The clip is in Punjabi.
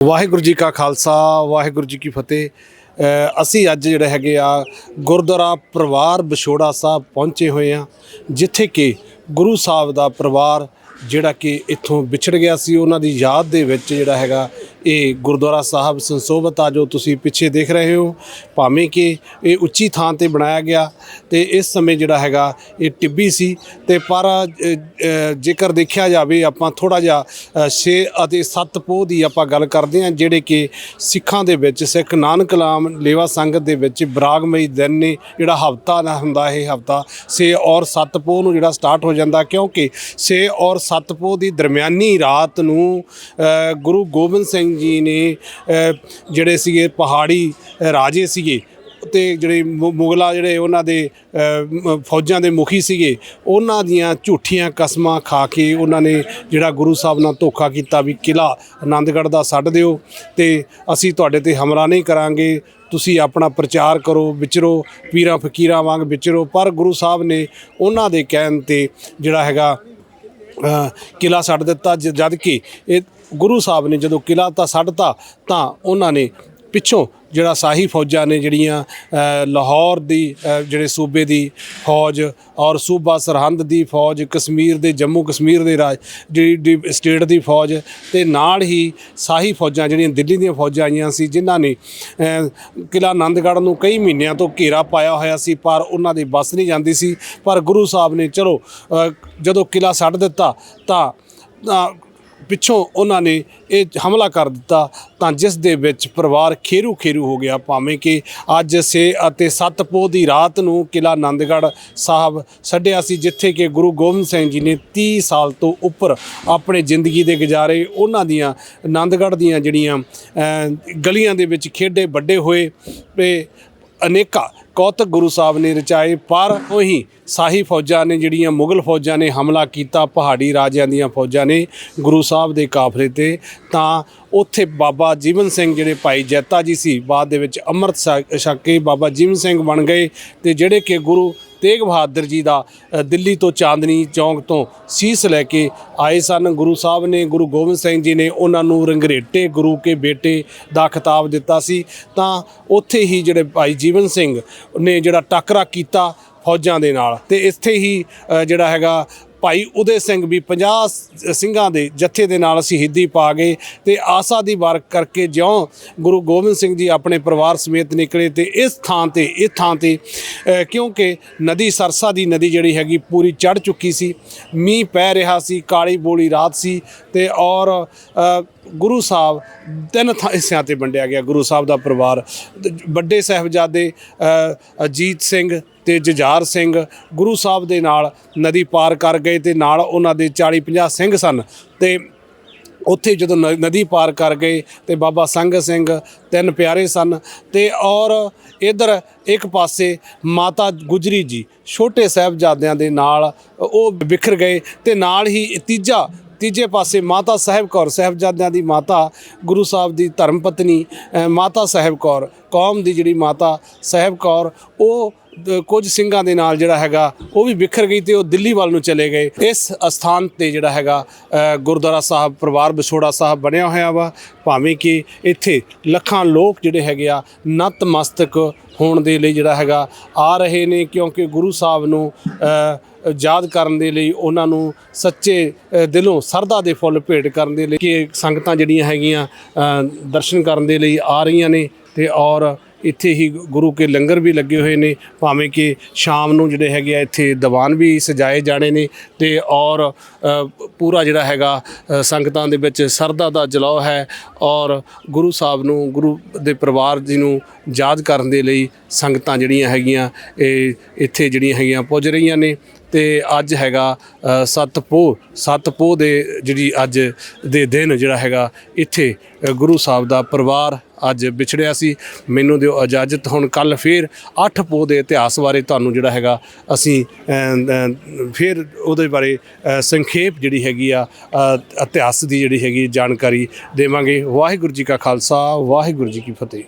ਵਾਹਿਗੁਰੂ ਜੀ ਕਾ ਖਾਲਸਾ, ਵਾਹਿਗੁਰੂ ਜੀ ਕੀ ਫਤਿਹ। ਅਸੀਂ ਅੱਜ ਜਿਹੜੇ ਹੈਗੇ ਆ, ਗੁਰਦੁਆਰਾ ਪਰਿਵਾਰ ਵਿਛੋੜਾ ਸਾਹਿਬ ਪਹੁੰਚੇ ਹੋਏ ਆ, ਜਿੱਥੇ ਕਿ ਗੁਰੂ ਸਾਹਿਬ ਦਾ ਪਰਿਵਾਰ ਜਿਹੜਾ ਕਿ ਇੱਥੋਂ ਵਿਛੜ ਗਿਆ ਸੀ। ਉਹਨਾਂ ਦੀ ਯਾਦ ਦੇ ਵਿੱਚ ਜਿਹੜਾ ਹੈਗਾ ਇਹ ਗੁਰਦੁਆਰਾ ਸਾਹਿਬ ਸੰਸੋਭਤ ਆ ਜੋ ਤੁਸੀਂ ਪਿੱਛੇ ਦੇਖ ਰਹੇ ਹੋ, ਭਾਵੇਂ ਕਿ ਇਹ ਉੱਚੀ ਥਾਂ ਤੇ ਬਣਾਇਆ ਗਿਆ ਤੇ ਇਸ ਸਮੇਂ ਜਿਹੜਾ ਹੈਗਾ ਇਹ ਟਿੱਬੀ ਸੀ ਤੇ ਪਰ ਜੇਕਰ ਦੇਖਿਆ ਜਾਵੇ ਆਪਾਂ ਥੋੜਾ ਜਿਹਾ 6 ਅਤੇ 7 ਪੋਹ ਦੀ ਆਪਾਂ ਗੱਲ ਕਰਦੇ ਹਾਂ, ਜਿਹੜੇ ਕਿ ਸਿੱਖਾਂ ਦੇ ਵਿੱਚ, ਸਿੱਖ ਨਾਨਕ ਲਾਮ ਲੇਵਾ ਸੰਗਤ ਦੇ ਵਿੱਚ ਬਰਾਗਮਈ ਦਿਨ ਨੇ ਜਿਹੜਾ ਹਫਤਾ ਨਾ ਹੁੰਦਾ ਇਹ ਹਫਤਾ 6 ਔਰ 7 ਪੋਹ ਨੂੰ ਜਿਹੜਾ ਸਟਾਰਟ ਹੋ ਜਾਂਦਾ ਕਿਉਂਕਿ 6 ਔਰ 7 ਪੋਹ ਦੀ ਦਰਮਿਆਨੀ ਰਾਤ ਨੂੰ ਗੁਰੂ ਗੋਬਿੰਦ ਸਿੰਘ ਜੀ ਨੇ ਜਿਹੜੇ ਸੀਗੇ ਪਹਾੜੀ ਰਾਜੇ ਸੀਗੇ ਤੇ ਜਿਹੜੇ ਮੁ- ਮੁਗਲਾ ਜਿਹੜੇ ਉਹਨਾਂ ਦੇ ਫੌਜਾਂ ਦੇ ਮੁਖੀ ਸੀਗੇ ਉਹਨਾਂ ਦੀਆਂ ਝੂਠੀਆਂ ਕਸਮਾਂ ਖਾ ਕੇ ਉਹਨਾਂ ਨੇ ਜਿਹੜਾ ਗੁਰੂ ਸਾਹਿਬ ਨਾਲ ਧੋਖਾ ਕੀਤਾ ਵੀ ਕਿਲਾ ਆਨੰਦਗੜ੍ਹ ਦਾ ਛੱਡ ਦਿਓ ਤੇ ਅਸੀਂ ਤੁਹਾਡੇ ਤੇ ਹਮਲਾ ਨਹੀਂ ਕਰਾਂਗੇ ਤੁਸੀਂ ਆਪਣਾ ਪ੍ਰਚਾਰ ਕਰੋ ਵਿਚਰੋ ਪੀਰਾਂ ਫਕੀਰਾਂ ਵਾਂਗ ਵਿਚਰੋ ਪਰ ਗੁਰੂ ਸਾਹਿਬ ਨੇ ਉਹਨਾਂ ਦੇ ਕਹਿਣ ਤੇ ਜਿਹੜਾ ਹੈਗਾ ਅ, ਕਿਲਾ ਛੱਡ ਦਿੱਤਾ ਜ- ਜਦ ਕਿ ਇਹ ਗੁਰੂ ਸਾਹਿਬ ਨੇ ਜਦੋਂ ਕਿਲਾ ਤਾਂ ਛੱਡਤਾ ਤਾਂ ਉਹਨਾਂ ਨੇ ਪਿੱਛੋਂ ਜਿਹੜਾ ਸਾਹੀ ਫੌਜਾਂ ਨੇ ਜਿਹੜੀਆਂ ਲਾਹੌਰ ਦੀ ਜਿਹੜੇ ਸੂਬੇ ਦੀ ਫੌਜ ਔਰ ਸੂਬਾ ਸਰਹੰਦ ਦੀ ਫੌਜ ਕਸ਼ਮੀਰ ਦੇ ਜੰਮੂ ਕਸ਼ਮੀਰ ਦੇ ਰਾਜ ਜਿਹੜੀ ਡੀ- ਸਟੇਟ ਦੀ ਫੌਜ ਤੇ ਨਾਲ ਹੀ ਸਾਹੀ ਫੌਜਾਂ ਜਿਹੜੀਆਂ ਦਿੱਲੀ ਦੀਆਂ ਫੌਜਾਂ ਆਈਆਂ ਸੀ ਜਿਨ੍ਹਾਂ ਨੇ ਅ, ਕਿਲਾ ਆਨੰਦਗੜ੍ਹ ਨੂੰ ਕਈ ਮਹੀਨਿਆਂ ਤੋਂ ਘੇਰਾ ਪਾਇਆ ਹੋਇਆ ਸੀ ਪਰ ਉਹਨਾਂ ਦੀ ਬੱਸ ਨਹੀਂ ਜਾਂਦੀ ਸੀ। ਪਰ ਗੁਰੂ ਸਾਹਿਬ ਨੇ ਚਲੋ ਜਦੋਂ ਕਿਲਾ ਛੱਡ ਦਿੱਤਾ ਤਾਂ ਪਿੱਛੋਂ ਉਹਨਾਂ ਨੇ ਇਹ ਹਮਲਾ ਕਰ ਦਿੱਤਾ ਤਾਂ ਜਿਸ ਦੇ ਵਿੱਚ ਪਰਿਵਾਰ ਖੇਰੂ ਖੇਰੂ ਹੋ ਗਿਆ। ਭਾਵੇਂ ਕਿ ਅੱਜ 6 ਅਤੇ 7 ਪੋਹ ਦੀ ਰਾਤ ਨੂੰ ਕਿਲਾ ਆਨੰਦਗੜ੍ਹ ਸਾਹਿਬ ਛੱਡਿਆ ਸੀ, ਜਿੱਥੇ ਕਿ ਗੁਰੂ ਗੋਬਿੰਦ ਸਿੰਘ ਜੀ ਨੇ 30 ਸਾਲ ਤੋਂ ਉੱਪਰ ਆਪਣੇ ਜ਼ਿੰਦਗੀ ਦੇ ਗੁਜ਼ਾਰੇ ਉਹਨਾਂ ਦੀਆਂ ਆਨੰਦਗੜ੍ਹ ਦੀਆਂ ਜਿਹੜੀਆਂ ਗਲੀਆਂ ਦੇ ਵਿੱਚ ਖੇਡੇ ਵੱਡੇ ਹੋਏ ਤੇ ਅਨੇਕਾਂ ਕੌਤਕ ਗੁਰੂ ਸਾਹਿਬ ਨੇ ਰਚਾਏ, ਪਰ ਉਹੀ ਸਾਹੀ ਫੌਜਾਂ ਨੇ, ਜਿਹੜੀਆਂ ਮੁਗਲ ਫੌਜਾਂ ਨੇ ਹਮਲਾ ਕੀਤਾ, ਪਹਾੜੀ ਰਾਜਿਆਂ ਦੀਆਂ ਫੌਜਾਂ ਨੇ ਗੁਰੂ ਸਾਹਿਬ ਦੇ ਕਾਫਲੇ ਤੇ, ਤਾਂ ਉੱਥੇ ਬਾਬਾ ਜੀਵਨ ਸਿੰਘ ਜਿਹੜੇ ਭਾਈ ਜੈਤਾ ਜੀ ਸੀ, ਬਾਅਦ ਦੇ ਵਿੱਚ ਅੰਮ੍ਰਿਤ ਛਕ ਕੇ ਬਾਬਾ ਜੀਵਨ ਸਿੰਘ ਬਣ ਗਏ ਤੇ ਜਿਹੜੇ ਕਿ ਗੁਰੂ ਤੇਗ ਬਹਾਦਰ ਜੀ ਦਾ ਦਿੱਲੀ ਤੋਂ ਚਾਂਦਨੀ ਚੌਂਕ ਤੋਂ ਸੀਸ ਲੈ ਕੇ ਆਏ ਸਨ। ਗੁਰੂ ਸਾਹਿਬ ਨੇ, ਗੁਰੂ ਗੋਬਿੰਦ ਸਿੰਘ ਜੀ ਨੇ ਉਹਨਾਂ ਨੂੰ ਰੰਗਰੇਟੇ ਗੁਰੂ ਕੇ ਬੇਟੇ ਦਾ ਖਿਤਾਬ ਦਿੱਤਾ ਸੀ। ਤਾਂ ਉੱਥੇ ਹੀ ਜਿਹੜੇ ਭਾਈ ਜੀਵਨ ਸਿੰਘ ਨੇ ਜਿਹੜਾ ਟੱਕਰਾ ਕੀਤਾ ਫੌਜਾਂ ਦੇ ਨਾਲ ਤੇ ਇੱਥੇ ਹੀ ਜਿਹੜਾ ਹੈਗਾ ਭਾਈ ਉਦੇ ਸਿੰਘ ਵੀ 50 ਸਿੰਘਾਂ ਦੇ ਜੱਥੇ ਦੇ ਨਾਲ ਸ਼ਹੀਦੀ ਪਾ ਗਏ ਤੇ ਆਸਾ ਦੀ ਵਾਰ ਕਰਕੇ ਜਿਉਂ ਗੁਰੂ ਗੋਬਿੰਦ ਸਿੰਘ ਜੀ ਆਪਣੇ ਪਰਿਵਾਰ ਸਮੇਤ ਨਿਕਲੇ ਤੇ ਇਸ ਥਾਂ ਤੇ, ਇਸ ਥਾਂ ਤੇ ਕਿਉਂਕਿ ਨਦੀ ਸਰਸਾ ਦੀ ਨਦੀ ਜਿਹੜੀ ਹੈਗੀ ਪੂਰੀ ਚੜ ਚੁੱਕੀ ਸੀ, ਮੀਂਹ ਪੈ ਰਿਹਾ ਸੀ, ਕਾਲੀ ਬੋਲੀ ਰਾਤ ਸੀ ਤੇ ਔਰ ਗੁਰੂ ਸਾਹਿਬ ਤਿੰਨ ਥਾਂ ਹਿੱਸਿਆਂ ਤੇ ਵੰਡਿਆ ਗਿਆ, ਗੁਰੂ ਸਾਹਿਬ ਦਾ ਪਰਿਵਾਰ, ਵੱਡੇ ਸਾਹਿਬਜ਼ਾਦੇ ਅਜੀਤ ਸਿੰਘ ਤੇ ਜੁਝਾਰ ਸਿੰਘ ਗੁਰੂ ਸਾਹਿਬ ਦੇ ਨਾਲ ਨਦੀ ਪਾਰ ਕਰ ਗਏ ਤੇ ਨਾਲ ਉਹਨਾਂ ਦੇ 40 50 ਸਿੰਘ ਸਨ ਤੇ ਉੱਥੇ ਜਦੋਂ ਨ- ਨਦੀ ਪਾਰ ਕਰ ਗਏ ਤੇ ਬਾਬਾ ਸੰਗ ਸਿੰਘ ਤਿੰਨ ਪਿਆਰੇ ਸਨ ਤੇ ਔਰ ਇਧਰ ਇੱਕ ਪਾਸੇ ਮਾਤਾ ਗੁਜਰੀ ਜੀ ਛੋਟੇ ਸਾਹਿਬਜ਼ਾਦਿਆਂ ਦੇ ਨਾਲ ਉਹ ਵਿਖਰ ਗਏ ਤੇ ਨਾਲ ਹੀ ਤੀਜਾ, ਤੀਜੇ ਪਾਸੇ ਮਾਤਾ ਸਾਹਿਬ ਕੌਰ, ਸਾਹਿਬਜ਼ਾਦਿਆਂ ਦੀ ਮਾਤਾ ਗੁਰੂ ਸਾਹਿਬ ਦੀ ਧਰਮ ਪਤਨੀ ਮਾਤਾ ਸਾਹਿਬ ਕੌਰ, ਕੌਮ ਦੀ ਜਿਹੜੀ ਮਾਤਾ ਸਾਹਿਬ ਕੌਰ, ਉਹ ਕੁਝ ਸਿੰਘਾਂ ਦੇ ਨਾਲ ਜਿਹੜਾ ਹੈਗਾ, ਉਹ ਵੀ ਵਿਖਰ ਗਈ ਤੇ ਉਹ ਦਿੱਲੀ ਵੱਲ ਨੂੰ ਚਲੇ ਗਏ। ਇਸ ਅਸਥਾਨ ਤੇ ਜਿਹੜਾ ਹੈਗਾ ਗੁਰਦੁਆਰਾ ਸਾਹਿਬ, ਪਰਿਵਾਰ ਵਿਛੋੜਾ ਸਾਹਿਬ ਬਣਿਆ ਹੋਇਆ ਵਾ। ਭਾਵੇਂ ਕਿ ਇੱਥੇ ਲੱਖਾਂ ਲੋਕ ਜਿਹੜੇ ਹੈਗੇ ਆ, ਨਤਮਸਤਕ ਹੋਣ ਦੇ ਲਈ ਜਿਹੜਾ ਹੈਗਾ, ਆ ਰਹੇ ਨੇ, ਕਿਉਂਕਿ ਗੁਰੂ ਸਾਹਿਬ ਨੂੰ ਯਾਦ ਕਰਨ ਦੇ ਲਈ, ਉਹਨਾਂ ਨੂੰ ਸੱਚੇ ਦਿਲੋਂ ਸਰਦਾ ਦੇ ਫੁੱਲ ਭੇਟ ਕਰਨ ਦੇ ਲਈ ਕਿ ਸੰਗਤਾਂ ਜਿਹੜੀਆਂ ਹੈਗੀਆਂ ਦਰਸ਼ਨ ਕਰਨ ਦੇ ਲਈ ਆ ਰਹੀਆਂ ਨੇ ਤੇ ਔਰ ਇੱਥੇ ਹੀ ਗੁਰੂ ਕੇ ਲੰਗਰ ਵੀ ਲੱਗੇ ਹੋਏ ਨੇ, ਭਾਵੇਂ ਕਿ ਸ਼ਾਮ ਨੂੰ ਜਿਹੜੇ ਹੈਗੇ ਆ ਇੱਥੇ ਦੀਵਾਨ ਵੀ ਸਜਾਏ ਜਾਣੇ ਨੇ ਤੇ ਔਰ ਪੂਰਾ ਜਿਹੜਾ ਹੈਗਾ ਸੰਗਤਾਂ ਦੇ ਵਿੱਚ ਸਰਦਾ ਦਾ ਜਲਾਉ ਹੈ ਔਰ ਗੁਰੂ ਸਾਹਿਬ ਨੂੰ, ਗੁਰੂ ਦੇ ਪਰਿਵਾਰ ਜੀ ਨੂੰ ਯਾਦ ਕਰਨ ਦੇ ਲਈ ਸੰਗਤਾਂ ਜਿਹੜੀਆਂ ਹੈਗੀਆਂ, ਇਹ ਇੱਥੇ ਜਿਹੜੀਆਂ ਹੈਗੀਆਂ ਪੁੱਜ ਰਹੀਆਂ ਨੇ। ਤੇ ਅੱਜ ਹੈਗਾ ਅ, ਸੱਤ ਪੋਹ ਸੱਤ ਪੋਹ ਦੇ ਜਿਹੜੀ ਅੱਜ ਦੇ ਦਿਨ ਜਿਹੜਾ ਹੈਗਾ ਇੱਥੇ ਗੁਰੂ ਸਾਹਿਬ ਦਾ ਪਰਿਵਾਰ ਅੱਜ ਵਿਛੜਿਆ ਸੀ। ਮੈਨੂੰ ਦਿਓ ਇਜਾਜ਼ਤ ਹੁਣ ਕੱਲ ਫੇਰ 8 ਪੋਹ ਦੇ ਇਤਿਹਾਸ ਬਾਰੇ ਤੁਹਾਨੂੰ ਜਿਹੜਾ ਹੈਗਾ ਅਸੀਂ ਅ, ਫਿਰ ਉਹਦੇ ਬਾਰੇ ਸੰਖੇਪ ਜਿਹੜੀ ਹੈਗੀ ਆ ਇਤਿਹਾਸ ਦੀ ਜਿਹੜੀ ਹੈਗੀ ਜਾਣਕਾਰੀ ਦੇਵਾਂਗੇ। ਵਾਹਿਗੁਰੂ ਜੀ ਕਾ ਖਾਲਸਾ ਵਾਹਿਗੁਰੂ ਜੀ ਕੀ ਫਤਿਹ।